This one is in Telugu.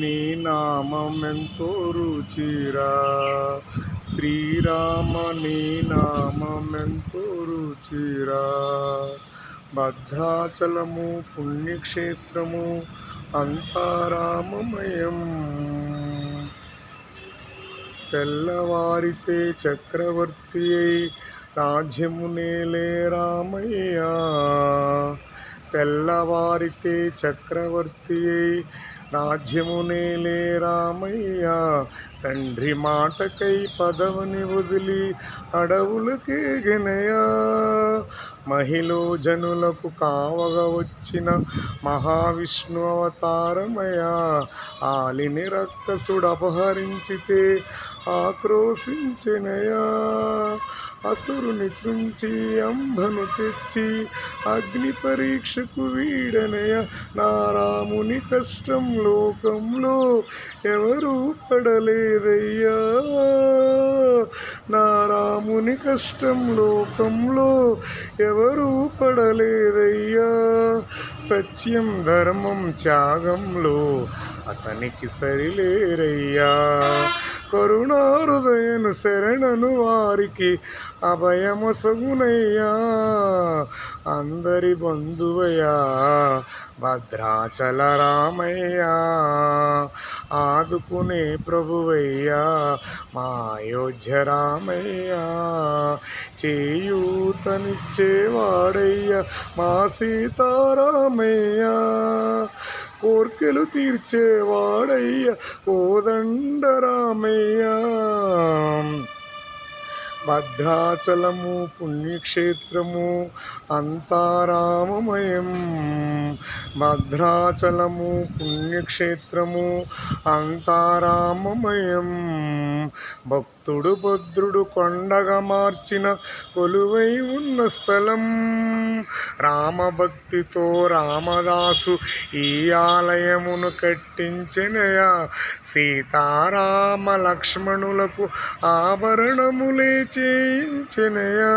నీ నామెంతో రుచిరా శ్రీరామ నీ నామెంతో రుచిరా భద్రాచలము పుణ్యక్షేత్రము అంతారామమయం. తెల్లవారితే చక్రవర్తి అయి రాజ్యమునేలే రామయ్యా. తెల్లవారితే చక్రవర్తి అయి రాజ్యమునేలే రామయ్య. తండ్రి మాటకై పదవిని వదిలి అడవులకే గెనయా. మహిళ జనులకు కావగా వచ్చిన మహావిష్ణు అవతారమయా. ఆలిని రక్కసుడు అపహరించితే ఆక్రోశించినయా. అసురుని తుంచి అంబను తెచ్చి అగ్ని పరీక్షకు వీడనయ. నారాముని కష్టం లోకంలో ఎవరు పడలేదయ్యా. నారాముని కష్టం లోకంలో ఎవరు పడలేదయ్యా. సత్యం ధర్మం త్యాగంలో అతనికి సరిలేరయ్యా. కరుణాహృదయను శరణను వారికి అభయమసగునయ్యా అందరి బంధువయ్యా భద్రాచల రామయ్యా ఆదుకునే ప్రభువయ్యా మా అయోధ్య రామయ్యా చేయూతనిచ్చేవాడయ్యా మా సీతారామయ్యా. కోర్కెలు తీర్చేవాడయ్య. కోదండరామయ్య భద్రాచలము పుణ్యక్షేత్రము అంతారామమయం. భద్రాచలము పుణ్యక్షేత్రము అంతారామమయం. భక్తుడు భద్రుడు కొండగా మార్చిన కొలువై ఉన్న స్థలం. రామభక్తితో రామదాసు ఈ ఆలయమును కట్టించినయా. సీతారామ లక్ష్మణులకు ఆభరణములే చేయించినయా